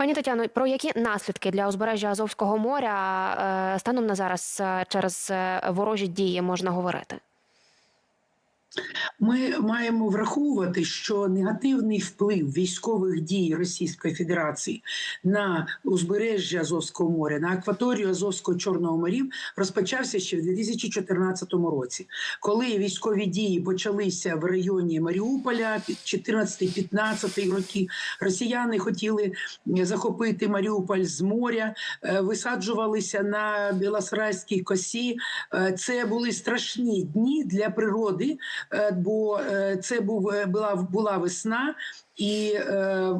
Пані Тетяно, про які наслідки для узбережжя Азовського моря е, станом на зараз е, через е, ворожі дії можна говорити? Ми маємо враховувати, що негативний вплив військових дій Російської Федерації на узбережжя Азовського моря, на акваторію Азовського Чорного морів розпочався ще в 2014 році, коли військові дії почалися в районі Маріуполя 14-15 роки. Росіяни хотіли захопити Маріуполь з моря, е, висаджувалися на Білосрайській косі. Е, Це були страшні дні для природи. Е, бо е, це був е, була була весна. І е, е,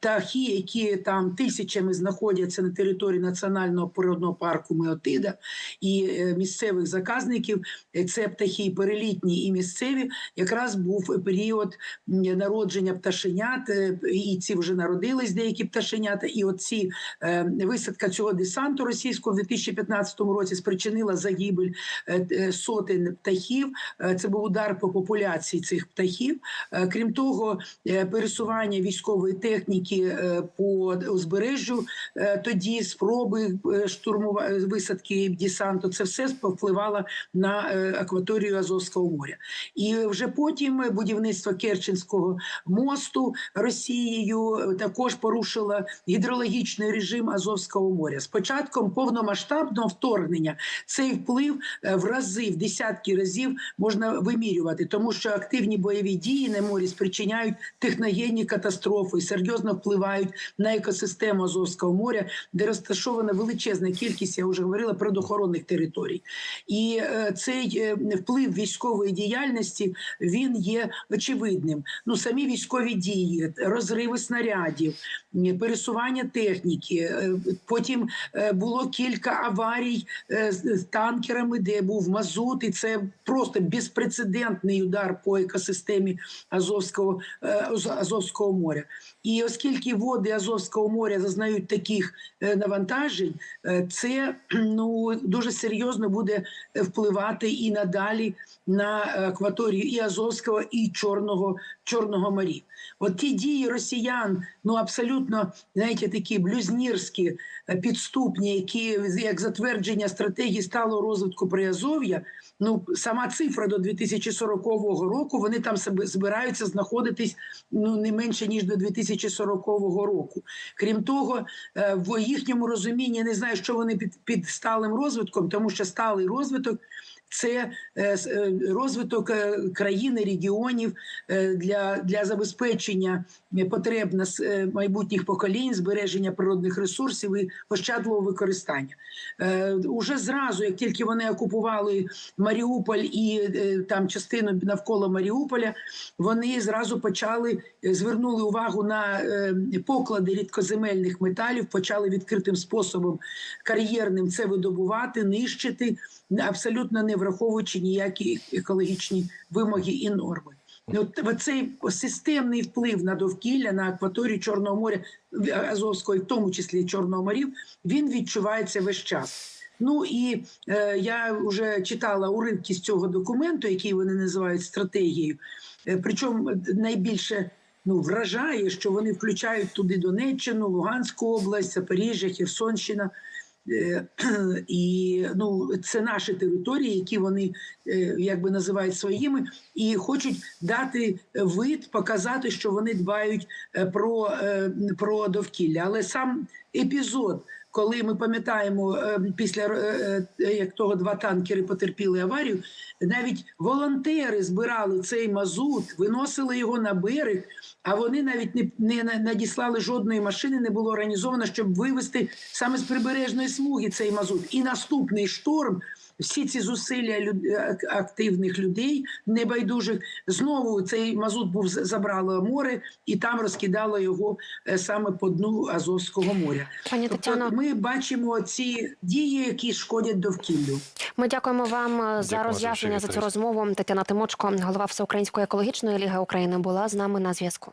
птахи, які там тисячами знаходяться на території національного природного парку Меотида і е, місцевих заказників, е, це птахи перелітні і місцеві. Якраз був період народження пташенят, і ці вже народились деякі пташенята. І оці е, висадка цього десанту російського в 2015 році спричинила загибель сотень птахів. Це був удар по популяції цих птахів. Крім того, пересування військової техніки е, по узбережжю, е, тоді спроби е, штурмова висадки десанту, це все впливало на акваторію Азовського моря. І вже потім будівництво Керченського мосту Росією також порушило гідрологічний режим Азовського моря. З початком повномасштабного вторгнення цей вплив в рази, в десятки разів можна вимірювати, тому що активні бойові дії на морі спричиняють техногенні катастрофи, серйозно впливають на екосистему Азовського моря, де розташована величезна кількість, я вже говорила, природоохоронних територій. І е, цей е, вплив військової діяльності він є очевидним. Ну самі військові дії, розриви снарядів, пересування техніки. е, Потім було кілька аварій з танкерами, де був мазут, і це просто безпрецедентний удар по екосистемі Азовського, Аз- Азовського моря. І оскільки води Азовського моря зазнають таких е, навантажень, е, це ну дуже серйозно буде впливати і надалі на акваторію і Азовського, і Чорного, Чорного морів. От ті дії росіян, ну абсолютно знаєте, такі блюзнірські, е, підступні, які як затвердження стратегії сталого розвитку Приазов'я, ну сама цифра до 2040 року, вони там збираються знаходитись ну не менше ніж до 2040 року. Крім того, е, в їхньому розумінні я не знаю, що вони під, під сталим розвитком, тому що сталий розвиток. Це е, е, розвиток е, країни, регіонів для, для забезпечення потреб нас майбутніх поколінь, збереження природних ресурсів і ощадливого використання. Уже зразу, як тільки вони окупували Маріуполь і там частину навколо Маріуполя, вони зразу почали звернули увагу на поклади рідкоземельних металів, почали відкритим способом кар'єрним це видобувати, нищити, абсолютно не враховуючи ніякі екологічні вимоги і норми. От цей системний вплив на довкілля, на акваторію Чорного моря, Азовського, в тому числі Чорного морів, він відчувається весь час. Ну і е, я вже читала уривки з цього документу, який вони називають стратегією. Е, причому найбільше ну, вражає, що вони включають туди Донеччину, Луганську область, Запоріжжя, Херсонщина. Е, І ну, це наші території, які вони е, якби називають своїми, і хочуть дати вид, показати, що вони дбають е, про, про довкілля. Але сам епізод, коли ми пам'ятаємо е, після е, е, як того два танкери потерпіли аварію, навіть волонтери збирали цей мазут, виносили його на берег. А вони навіть не, не надіслали жодної машини, не було організовано, щоб вивезти саме з прибережної смуги цей мазут. І наступний шторм, всі ці зусилля люд, активних людей, небайдужих, знову цей мазут був з- забрало море, і там розкидало його е, саме по дну Азовського моря. Пані Тобто Тетяно, ми бачимо ці дії, які шкодять довкіллю. ми дякуємо вам е, за роз'яснення за цю розмову. Тетяна Тимочко, голова Всеукраїнської екологічної ліги України, була з нами на зв'язку.